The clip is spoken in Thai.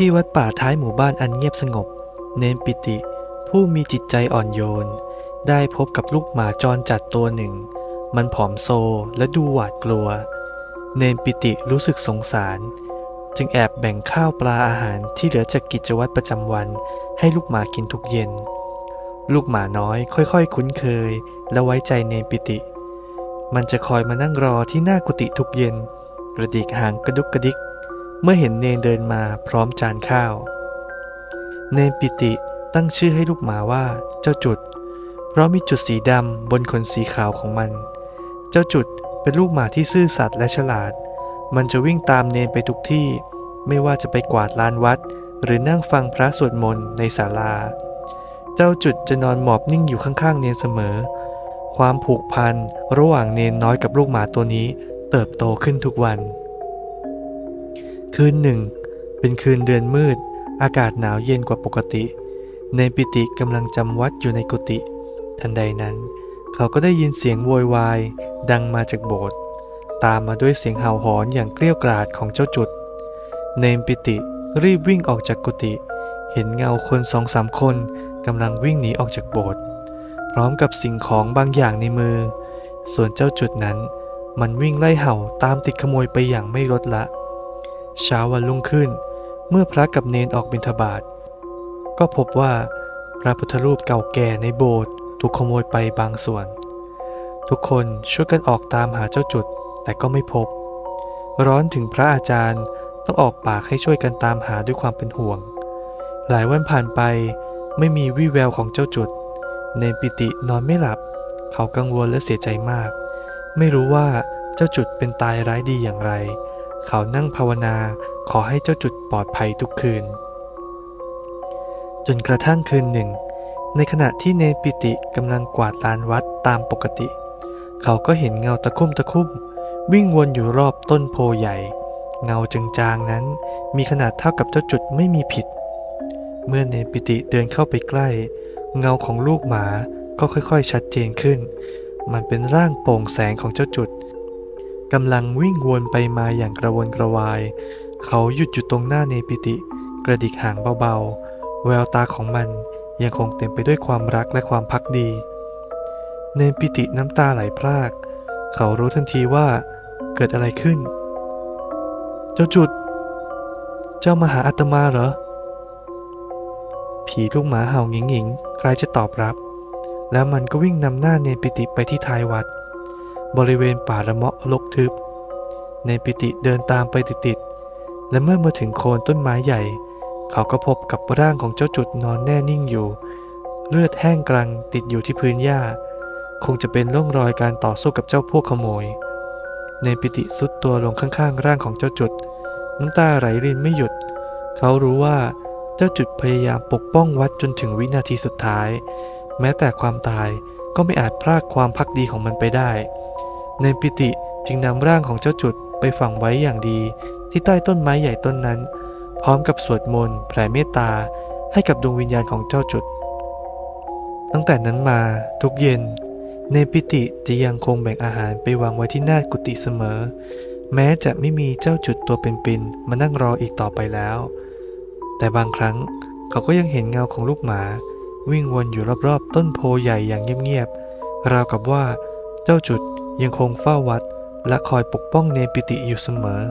ที่วัดป่าท้ายหมู่บ้านอันเงียบสงบ เนนปิติ ผู้มีจิตใจอ่อนโยน ได้พบกับลูกหมาจรจัดตัวหนึ่ง มันผอมโซและดูหวาดกลัว เนนปิติรู้สึกสงสาร จึงแอบแบ่งข้าวปลาอาหารที่เหลือจากกิจวัตรประจำวัน ให้ลูกหมากินทุกเย็น ลูกหมาน้อยค่อยๆคุ้นเคย และไว้ใจเนนปิติ มันจะคอยมานั่งรอที่หน้ากุฏิทุกเย็น กระดิกหางกระดุกกระดิก เมื่อเห็นเนนเดินมาพร้อมจานข้าว เนนปิติตั้งชื่อให้ลูกหมาว่าเจ้าจุด เพราะมีจุดสีดำบนขนสีขาวของมัน เจ้าจุดเป็นลูกหมาที่ซื่อสัตย์และฉลาด มันจะวิ่งตามเนนไปทุกที่ ไม่ว่าจะไปกวาดลานวัด หรือนั่งฟังพระสวดมนต์ในศาลา เจ้าจุดจะนอนหมอบนิ่งอยู่ข้างๆ เนนเสมอ ความผูกพันระหว่างเนนน้อยกับลูกหมาตัวนี้เติบโตขึ้นทุกวัน คืนหนึ่ง เป็นคืนเดือนมืด อากาศหนาวเย็นกว่าปกติ ในปิติกำลังจำวัดอยู่ในกุฏิทันใดนั้น เขาก็ได้ยินเสียงโวยวาย ดังมาจากโบสถ์ตามมาด้วยเสียงเห่าหอนอย่างเกลี้ยวกราดของเจ้าจุด เนมปิติรีบวิ่งออกจากกุฏิเห็นเงาคนสองสามคนกำลังวิ่งหนีออกจากโบสถ์พร้อมกับสิ่งของบางอย่างในมือ ส่วนเจ้าจุดนั้น มันวิ่งไล่เห่าตามติดขโมยไปอย่างไม่ลดละ เช้าวันรุ่งขึ้น เมื่อพระกับเนนออกบิณฑบาตก็พบว่าพระพุทธรูปเก่าแก่ในโบสถ์ถูกขโมยไปบางส่วน ทุกคนช่วยกันออกตามหาเจ้าจุดแต่ก็ไม่พบ ร้อนถึงพระอาจารย์ต้องออกปากให้ช่วยกันตามหาด้วยความเป็นห่วง หลายวันผ่านไปไม่มีวี่แววของเจ้าจุด ในปิตินอนไม่หลับ เขากังวลและเสียใจมาก ไม่รู้ว่าเจ้าจุดเป็นตายร้ายดีอย่างไร เขานั่งภาวนาขอให้เจ้าจุดปลอดภัยทุกคืน จนกระทั่งคืนหนึ่ง ในขณะที่เนปิติกำลังกวาดลานวัดตามปกติ เขาก็เห็นเงาตะคุ่มตะคุ่ม วิ่งวนอยู่รอบต้นโพใหญ่ เงาจางๆนั้นมีขนาดเท่ากับเจ้าจุดไม่มีผิด เมื่อเนนปิติเดินเข้าไปใกล้ เงาของลูกหมาก็ค่อยๆชัดเจนขึ้น มันเป็นร่างโปร่งแสงของเจ้าจุด กำลังวิ่งวนไปมาอย่างกระวนกระวาย เขาหยุดอยู่ตรงหน้าเนปิติ กระดิกหางเบาๆ แววตาของมันยังคงเต็มไปด้วยความรักและความพักดี เนปิติน้ำตาไหลพราก เขารู้ทันทีว่าเกิดอะไรขึ้น เจ้าจุด เจ้ามาหาอาตมาเหรอ ผีลูกหมาเห่าหงิงหงิงใครจะตอบรับ แล้วมันก็วิ่งนำหน้าเนปิติไปที่ท้ายวัด บริเวณป่าละเมาะรกทึบ ในปิติเดินตามไปติดๆ และเมื่อมาถึงโคนต้นไม้ใหญ่ เขาก็พบกับร่างของเจ้าจุดนอนแน่นิ่งอยู่ เลือดแห้งกรังติดอยู่ที่พื้นหญ้า คงจะเป็นร่องรอยการต่อสู้กับเจ้าพวกขโมย ในปิติสุดตัวลงข้างๆ ร่างของเจ้าจุด น้ำตาไหลรินไม่หยุด เขารู้ว่าเจ้าจุดพยายามปกป้องวัดจนถึงวินาทีสุดท้าย แม้แต่ความตายก็ไม่อาจพรากความพักดีของมันไปได้ ในปิติจึงนำร่างของเจ้าจุดไปฝังไว้อย่างดี ที่ใต้ต้นไม้ใหญ่ต้นนั้น พร้อมกับสวดมนต์แผ่เมตตาให้กับดวงวิญญาณของเจ้าจุด ตั้งแต่นั้นมาทุกเย็น ในปิติจะยังคงแบ่งอาหารไปวางไว้ที่หน้ากุฏิเสมอ แม้จะไม่มีเจ้าจุดตัวเป็นๆมานั่งรออีกต่อไปแล้ว แต่บางครั้งเขาก็ยังเห็นเงาของลูกหมา วิ่งวนอยู่รอบๆต้นโพใหญ่อย่างเงียบๆราวกับว่าเจ้าจุด ยังคงเฝ้าวัดและคอยปกป้องเนปิติอยู่เสมอ